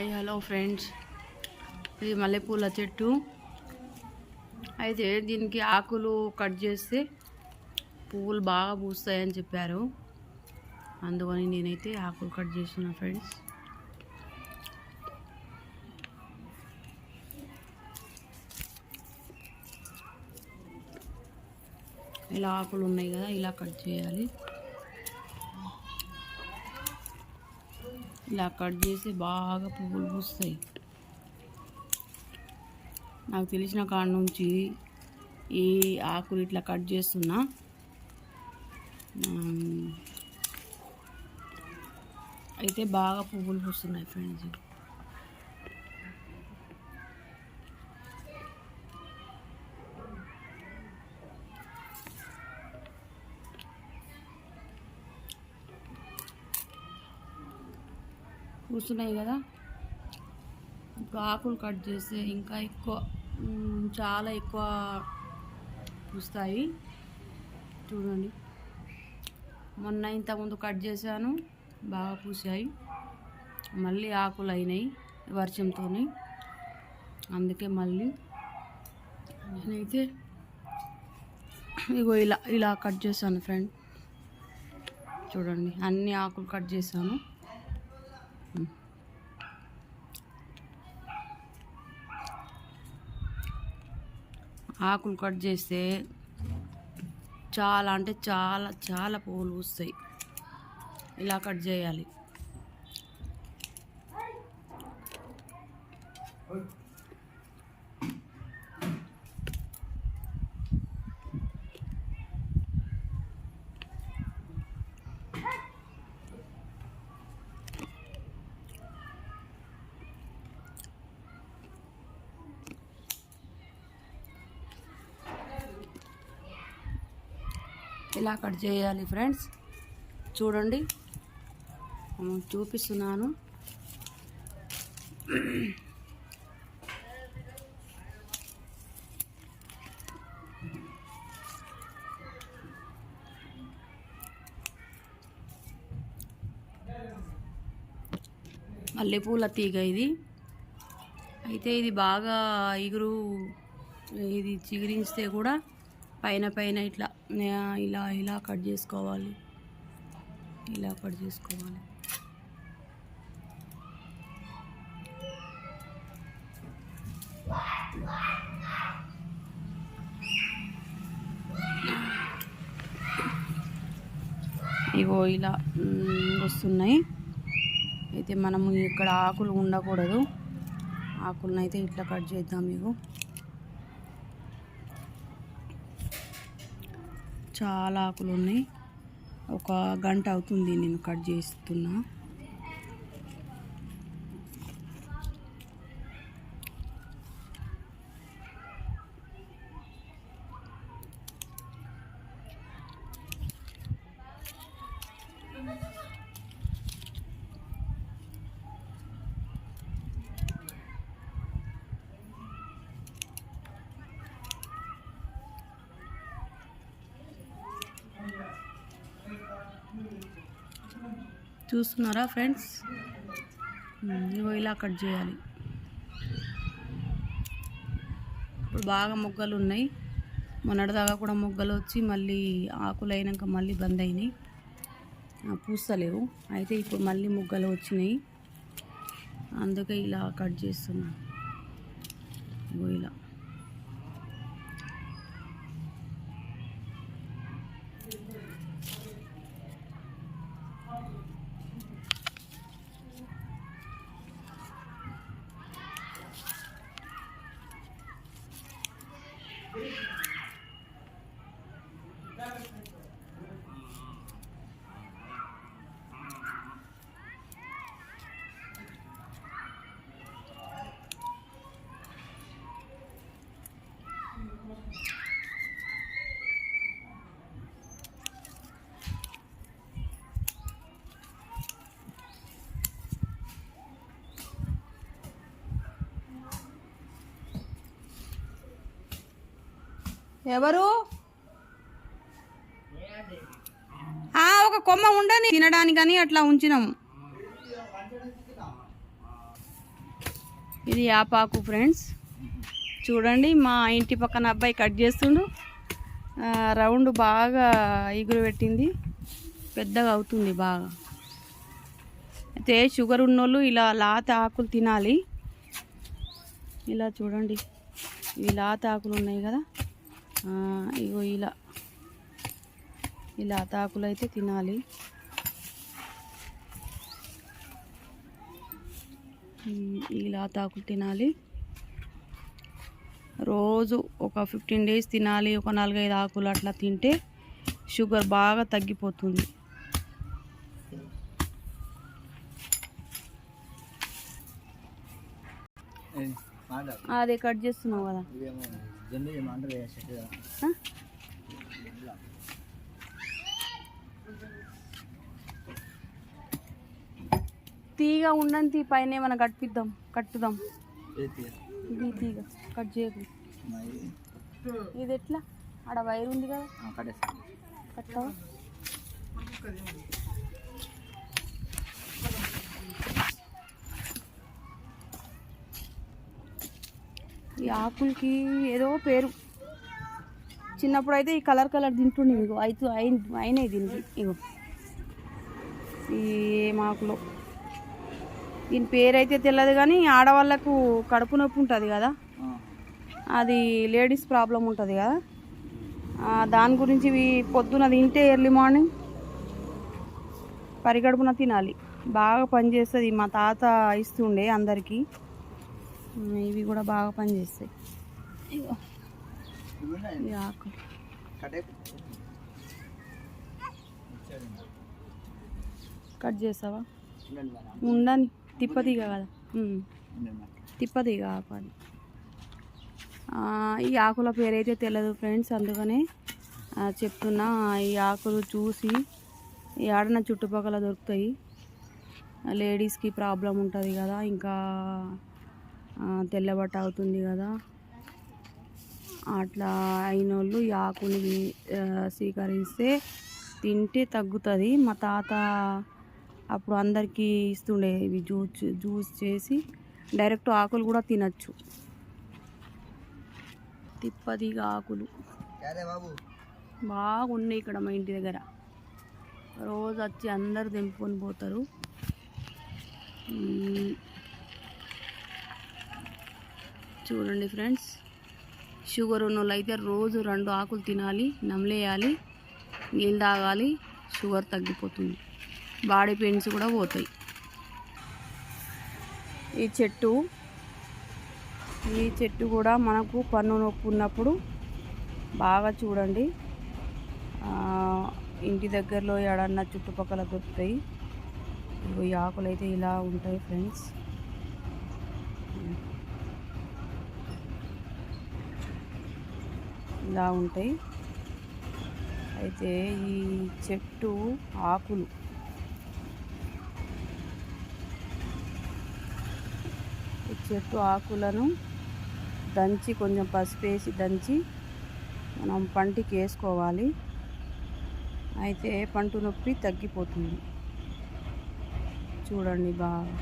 Hi hello friends. ఇది మల్లెపూల చెట్టు. అయితే దీనికి ఆకులు కట్ చేస్తే పువ్వులు బాగా పూస్తాయని చెప్పారు. అందుకని నేనైతే ఆకులు కట్ చేస్తున్నా ఫ్రెండ్స్. ఇలా ఆకులు ఉన్నాయి కదా ఇలా కట్ చేయాలి. ఇలా కట్ చేసి బాగా పువ్వులు పూస్తాయి. నాకు తెలిసిన కాడ నుంచి ఈ ఆకులు ఇట్లా కట్ చేస్తున్నా. అయితే బాగా పువ్వులు పూస్తున్నాయి ఫ్రెండ్స్. పూస్తున్నాయి కదా. ఇప్పుడు ఆకులు కట్ చేస్తే ఇంకా ఎక్కువ చాలా ఎక్కువ పూస్తాయి. చూడండి. మొన్న ఇంతకుముందు కట్ చేశాను బాగా పూసాయి. మళ్ళీ ఆకులు అయినాయి వర్షంతో అందుకే మళ్ళీ నేనైతే ఇగో ఇలా ఇలా కట్ చేశాను ఫ్రెండ్. చూడండి అన్ని ఆకులు కట్ చేశాను. ఆకులు కట్ చేస్తే చాలా అంటే చాలా చాలా పువ్వులు పూస్తాయి. ఇలా కట్ చేయాలి. ఇలా కట్ చేయాలి ఫ్రెండ్స్. చూడండి. చూపిస్తున్నాను. మల్లెపూల తీగ ఇది. అయితే ఇది బాగా ఇగురు ఇది చిగురించితే కూడా పైన పైన ఇట్లా ఇలా ఇలా కట్ చేసుకోవాలి. ఇలా కట్ చేసుకోవాలి. ఇగో ఇలా వస్తున్నాయి. అయితే మనము ఇక్కడ ఆకులు ఉండకూడదు. ఆకులను అయితే ఇట్లా కట్ చేద్దాం ఇగో. చాలా ఆకులు ఉన్నాయి ఒక గంట అవుతుంది నేను కట్ చేస్తున్నా. చూస్తున్నారా ఫ్రెండ్స్? ఉమ్, ఇగో ఇలా కట్ చేయాలి. ఇప్పుడు బాగా మొగ్గలు ఉన్నాయి. మొన్నటిదాకా కూడా మొగ్గలు వచ్చి మళ్ళీ ఆకులు అయినాక మళ్ళీ బంద్ అయినాయి. పూస్తలేవు. అయితే ఇప్పుడు మళ్ళీ మొగ్గలు వచ్చినాయి. అందుకే ఇలా కట్ చేస్తున్నా. ఇలా. ఎవరు? ఒక కొమ్మ ఉండని తినడానికని అట్లా ఉంచినాము ఇది యాపాకు ఫ్రెండ్స్. చూడండి మా ఇంటి పక్కన అబ్బాయి కట్ చేస్తుండు. రౌండ్ బాగా ఎగురు పెట్టింది. పెద్దగా అవుతుంది బాగా. అయితే షుగర్ ఉన్నోళ్ళు ఇలా లాత ఆకులు తినాలి. ఇలా చూడండి ఇవి లాత ఆకులు ఉన్నాయి కదా. ఇగో ఇలా. ఈ లాత ఆకులు అయితే తినాలి లాత ఆకులు తినాలి. రోజు ఒక ఫిఫ్టీన్ డేస్ తినాలి. ఒక నాలుగైదు ఆకులు అట్లా తింటే షుగర్ బాగా తగ్గిపోతుంది. అదే కట్ చేస్తున్నావు కదా. తీగ ఉండంతి పైన ఏమైనా కట్టిద్దాం కట్టుదాం. ఇది తీగ కట్ చేయకు. ఇది ఎట్లా? ఆడ వైర్ ఉంది కదా. కట్టవా? ఆకులకి ఏదో పేరు. చిన్నప్పుడు అయితే ఈ కలర్ కలర్ తింటుండే ఇగో అయితే అయిన- అయినాయి దీనికి ఇగో. ఈ ఆకులు. దీని పేరు అయితే తెలియదు కానీ ఆడవాళ్ళకు కడుపు నొప్పి ఉంటుంది కదా. అది లేడీస్ ప్రాబ్లం ఉంటుంది కదా. దాని గురించి ఇవి పొద్దున తింటే ఎర్లీ మార్నింగ్ పరిగడుపున తినాలి. బాగా పనిచేస్తుంది మా తాత ఇస్తుండే అందరికీ. ఇవి కూడా బాగా పనిచేస్తాయి. కట్ చేస్తావా? ఉండని తిప్పతీగ కదా. తిప్పతీగ ఆకు అది. ఆ, ఈ ఆకుల పేరైతే తెలియదు ఫ్రెండ్స్ అందుకనే చెప్తున్నా ఈ ఆకులు చూసి ఈ ఆడన చుట్టుపక్కల దొరుకుతాయి. లేడీస్కి ప్రాబ్లం ఉంటుంది కదా ఇంకా తెల్లబట్ట అవుతుంది కదా. అట్లా అయిన వాళ్ళు ఈ ఆకుని స్వీకరిస్తే తింటే తగ్గుతుంది. మా తాత అప్పుడు అందరికీ ఇస్తుండే ఇవి జ్యూస్ జ్యూస్ చేసి డైరెక్ట్ ఆకులు కూడా తినచ్చు. తిప్పదిగ ఆకులు. బాగున్నాయి ఇక్కడ మా ఇంటి దగ్గర. రోజు వచ్చి అందరు తెంపుకొని పోతారు. చూడండి ఫ్రెండ్స్. షుగర్ ఉన్న అయితే రోజు రెండు ఆకులు తినాలి నమలేయాలి నీళ్ళు తాగాలి షుగర్ తగ్గిపోతుంది. బాడీ పెయిన్స్ కూడా పోతాయి. ఈ చెట్టు ఈ చెట్టు కూడా మనకు పన్ను నొప్పి ఉన్నప్పుడు బాగా చూడండి. ఇంటి దగ్గరలో ఎడన్నా చుట్టుపక్కల దొరుకుతాయి. ఈ ఆకులు అయితే ఇలా ఉంటాయి ఫ్రెండ్స్. ఇలా ఉంటాయి. అయితే ఈ చెట్టు ఆకులు. ఈ చెట్టు ఆకులను దంచి కొంచెం పసుపు వేసి దంచి మనం పంటికి వేసుకోవాలి. అయితే పంటు నొప్పి తగ్గిపోతుంది. చూడండి బాగా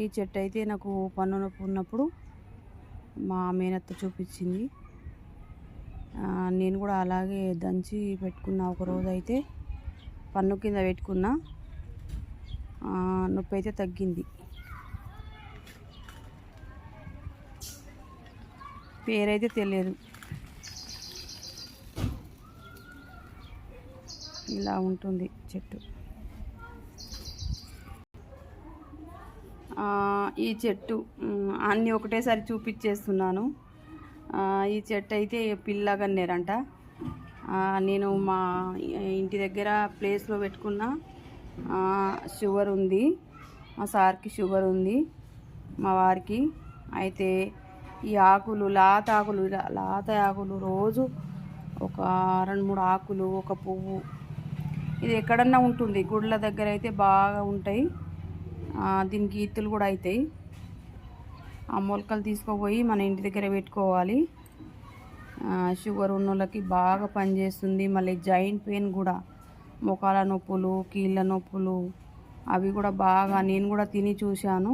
ఈ చెట్టు అయితే నాకు పన్ను నొప్పి ఉన్నప్పుడు మా మేనత్త చూపించింది. నేను కూడా అలాగే దంచి పెట్టుకున్నా ఒక రోజు అయితే. పన్ను కింద పెట్టుకున్నా. నొప్పి అయితే తగ్గింది. పేరైతే తెలియదు. ఇలా ఉంటుంది చెట్టు. ఈ చెట్టు అన్నీ ఒకటేసారి చూపించేస్తున్నాను ఈ చెట్టు అయితే పిల్లగన్నేరంట నేను మా ఇంటి దగ్గర ప్లేస్లో పెట్టుకున్న షుగర్ ఉంది. మా సార్కి షుగర్ ఉంది. మా వారికి అయితే ఈ ఆకులు లాత ఆకులు ఇలా లాత ఆకులు రోజు ఒక రెండు మూడు ఆకులు ఒక పువ్వు. ఇది ఎక్కడన్నా ఉంటుంది. గుడ్ల దగ్గర అయితే బాగా ఉంటాయి. దీనికి ఈతులు కూడా అవుతాయి ఆ మొలకలు తీసుకుపోయి మన ఇంటి దగ్గర పెట్టుకోవాలి. షుగర్ ఉన్న వాళ్ళకి బాగా పనిచేస్తుంది మళ్ళీ జాయింట్ పెయిన్ కూడా. ముఖాల నొప్పులు కీళ్ళ నొప్పులు అవి కూడా బాగా నేను కూడా తిని చూశాను.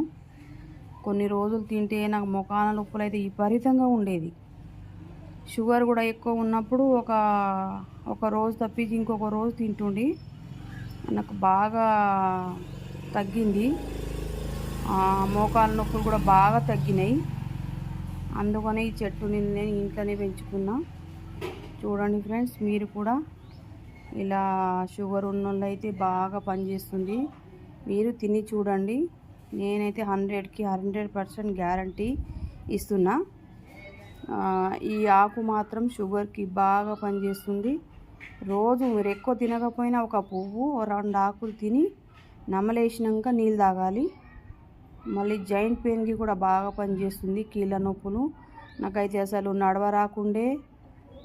కొన్ని రోజులు తింటే నాకు ముఖాల నొప్పులు అయితే విపరీతంగా ఉండేది. షుగర్ కూడా ఎక్కువ ఉన్నప్పుడు ఒక ఒక రోజు తప్పించి ఇంకొక రోజు తింటుండి. నాకు బాగా తగ్గింది. మోకాళ్ళ నొప్పులు కూడా బాగా తగ్గినాయి. అందుకని ఈ చెట్టుని నేను ఇంట్లోనే పెంచుకున్నా. చూడండి ఫ్రెండ్స్ మీరు కూడా ఇలా షుగర్ ఉన్న అయితే బాగా పనిచేస్తుంది. మీరు తిని చూడండి. నేనైతే హండ్రెడ్కి హండ్రెడ్ పర్సెంట్ గ్యారంటీ ఇస్తున్నా. ఈ ఆకు మాత్రం షుగర్కి బాగా పనిచేస్తుంది. రోజు మీరు ఎక్కువ తినకపోయినా ఒక పువ్వు రెండు ఆకులు తిని నమలేసినాక నీళ్ళు తాగాలి. మళ్ళీ జాయింట్ పెయిన్కి కూడా బాగా పనిచేస్తుంది కీళ్ళ నొప్పులు. నాకైతే అసలు నడవ రాకుండే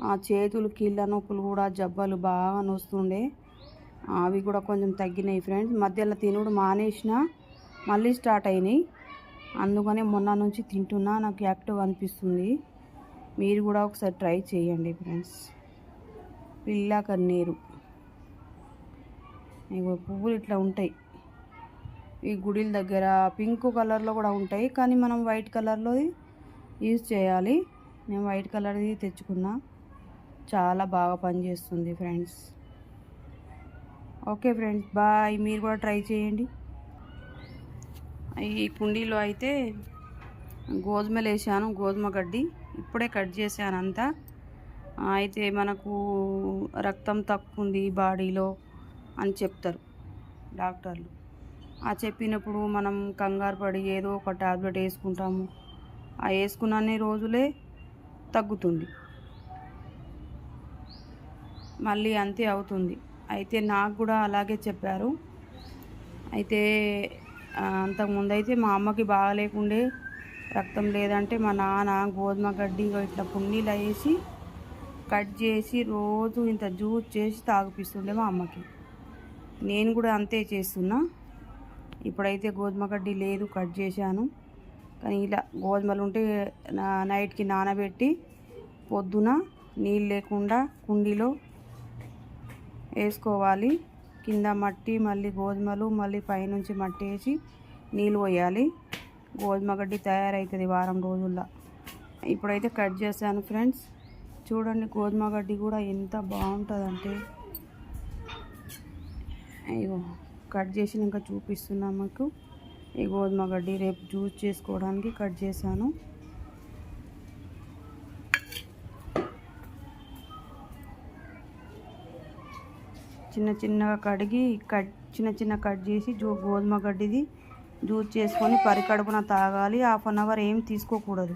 ఆ చేతులు కీళ్ళ నొప్పులు కూడా జబ్బలు బాగా నొస్తుండే. అవి కూడా కొంచెం తగ్గినాయి ఫ్రెండ్స్. మధ్యలో తినుడు మానేసిన మళ్ళీ స్టార్ట్ అయినాయి. అందుకనే మొన్న నుంచి తింటున్నా నాకు యాక్టివ్ అనిపిస్తుంది. మీరు కూడా ఒకసారి ట్రై చేయండి ఫ్రెండ్స్. పిల్ల కన్నీరు. ఇగో పువ్వులు ఇట్లా ఉంటాయి. ఈ గుడిల దగ్గర పింక్ కలర్లో కూడా ఉంటాయి. కానీ మనం వైట్ కలర్లో యూజ్ చేయాలి. నేను వైట్ కలర్ది తెచ్చుకున్నా. చాలా బాగా పనిచేస్తుంది ఫ్రెండ్స్. Okay friends bye. మీరు కూడా ట్రై చేయండి. ఈ కుండీలో అయితే గోధుమలు వేసాను గోధుమ గడ్డి. ఇప్పుడే కట్ చేశాను అంతా. అయితే మనకు రక్తం తక్కువ ఉంది బాడీలో అని చెప్తారు డాక్టర్లు. ఆ చెప్పినప్పుడు మనం కంగారు పడి ఏదో ఒక టాబ్లెట్ వేసుకుంటాము. ఆ వేసుకున్న రోజులే తగ్గుతుంది. మళ్ళీ అంతే అవుతుంది. అయితే నాకు కూడా అలాగే చెప్పారు. అయితే అంతకుముందు అయితే మా అమ్మకి బాగాలేకుండే రక్తం లేదంటే మా నాన్న గోధుమ గడ్డి ఇట్లా పున్నీలు వేసి కట్ చేసి రోజు ఇంత జ్యూస్ చేసి తాగిపిస్తుండే మా అమ్మకి. నేను కూడా అంతే చేస్తున్నా. ఇప్పుడైతే గోధుమ గడ్డి లేదు కట్ చేశాను. కానీ ఇలా గోధుమలు ఉంటే నైట్కి నానబెట్టి పొద్దున నీళ్ళు లేకుండా కుండీలో వేసుకోవాలి. కింద మట్టి మళ్ళీ గోధుమలు మళ్ళీ పైనుంచి మట్టి వేసి నీళ్ళు పోయాలి. గోధుమ గడ్డి తయారవుతుంది వారం రోజుల్లో. ఇప్పుడైతే కట్ చేశాను ఫ్రెండ్స్. చూడండి గోధుమ గడ్డి కూడా ఎంత బాగుంటుందంటే. అయ్యో. కట్ చేసినాక చూపిస్తున్నా మీకు. ఈ గోధుమ గడ్డి రేపు జ్యూస్ చేసుకోవడానికి కట్ చేశాను. చిన్న చిన్నగా కడిగి కట్ చిన్న చిన్న కట్ చేసి జూ గోధుమ గడ్డిది జ్యూస్ చేసుకొని పరికడుపున తాగాలి. హాఫ్ అన్ అవర్ ఏం తీసుకోకూడదు.